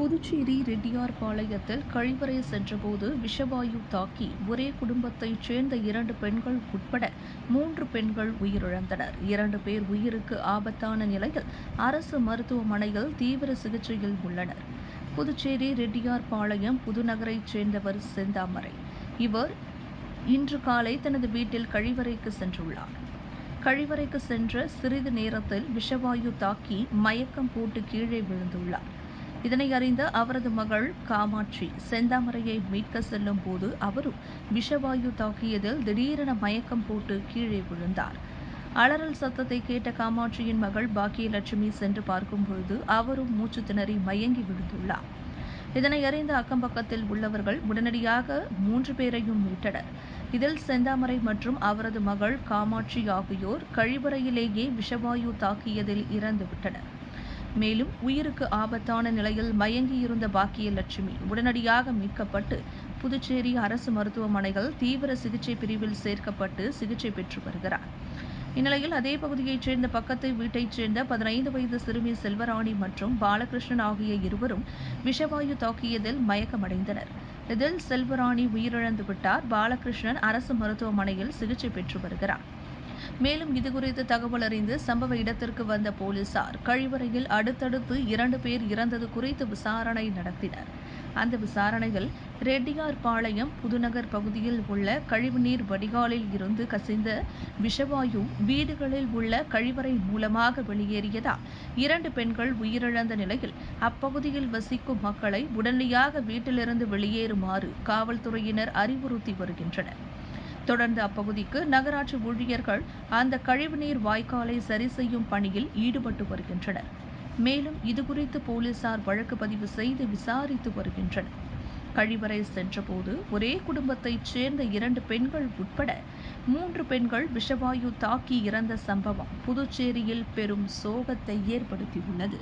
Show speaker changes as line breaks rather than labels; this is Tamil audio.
புதுச்சேரி ரெட்டியார்பாளையத்தில் கழிவறை சென்றபோது விஷவாயு தாக்கி ஒரே குடும்பத்தைச் சேர்ந்த இரண்டு பெண்கள் உட்பட மூன்று பெண்கள் உயிரிழந்தனர். இரண்டு பேர் உயிருக்கு ஆபத்தான நிலையில் அரசு மருத்துவமனையில் தீவிர சிகிச்சையில் உள்ளனர். புதுச்சேரி ரெட்டியார்பாளையம் புதுநகரைச் சேர்ந்தவர் செந்தாமரை. இவர் இன்று காலை தனது வீட்டில் கழிவறைக்கு சென்றுள்ளார். கழிவறைக்கு சென்ற சிறிது நேரத்தில் விஷவாயு தாக்கி மயக்கம் போட்டு கீழே விழுந்துள்ளார். இதனை அறிந்த அவரது மகள் காமாட்சி செந்தாமரையை மீட்க செல்லும் போது அவரும் விஷவாயு தாக்கியதில் திடீரென மயக்கம் போட்டு கீழே விழுந்தார். அலறல் சத்தத்தை கேட்ட காமாட்சியின் மகள் பாக்கியலட்சுமி சென்று பார்க்கும்பொழுது அவரும் மூச்சு திணறி மயங்கி விழுந்துள்ளார். இதனை அறிந்த அக்கம்பக்கத்தில் உள்ளவர்கள் உடனடியாக மூன்று பேரையும் மீட்டனர். இதில் செந்தாமரை மற்றும் அவரது மகள் காமாட்சி ஆகியோர் கழிவறையிலேயே விஷவாயு தாக்கியதில் இறந்துவிட்டனர். மேலும் உயிருக்கு ஆபத்தான நிலையில் மயங்கியிருந்த பாக்கியலட்சுமி உடனடியாக மீட்கப்பட்டு புதுச்சேரி அரசு மருத்துவமனையில் தீவிர சிகிச்சை பிரிவில் சேர்க்கப்பட்டு சிகிச்சை பெற்று வருகிறார். இந்நிலையில் அதே பகுதியைச் சேர்ந்த பக்கத்து வீட்டைச் சேர்ந்த பதினைந்து வயது சிறுமி செல்வராணி மற்றும் பாலகிருஷ்ணன் ஆகிய இருவரும் விஷவாயு தாக்கியதில் மயக்கமடைந்தனர். இதில் செல்வராணி உயிரிழந்து விட்டார் பாலகிருஷ்ணன் அரசு மருத்துவமனையில் சிகிச்சை பெற்று வருகிறார். மேலும் இதுகுறித்து தகவல் அறிந்து சம்பவ இடத்திற்கு வந்த போலீசார் கழிவறையில் அடுத்தடுத்து இரண்டு பேர் இறந்தது குறித்து விசாரணை நடத்தினர். அந்த விசாரணையில் ரெட்டியார்பாளையம் புதுநகர் பகுதியில் உள்ள கழிவுநீர் வடிகாலில் இருந்து கசிந்த விஷவாயு வீடுகளில் உள்ள கழிவறை மூலமாக வெளியேறியதால் இரண்டு பெண்கள் உயிரிழந்த நிலையில் அப்பகுதியில் வசிக்கும் மக்களை உடனடியாக வீட்டிலிருந்து வெளியேறுமாறு காவல்துறையினர் அறிவுறுத்தி வருகின்றனர். தொடர்ந்து அப்பகுதிக்கு நகராட்சி ஊழியர்கள் அந்த கழிவுநீர் வாய்க்காலை சரி செய்யும் பணியில் ஈடுபட்டு வருகின்றனர். மேலும் இதுகுறித்து போலீசார் வழக்கு பதிவு செய்து விசாரித்து வருகின்றனர். கழிவறை சென்றபோது ஒரே குடும்பத்தைச் சேர்ந்த இரண்டு பெண்கள் உட்பட மூன்று பெண்கள் விஷவாயு தாக்கி இறந்த சம்பவம் புதுச்சேரியில் பெரும் சோகத்தை ஏற்படுத்தியுள்ளது.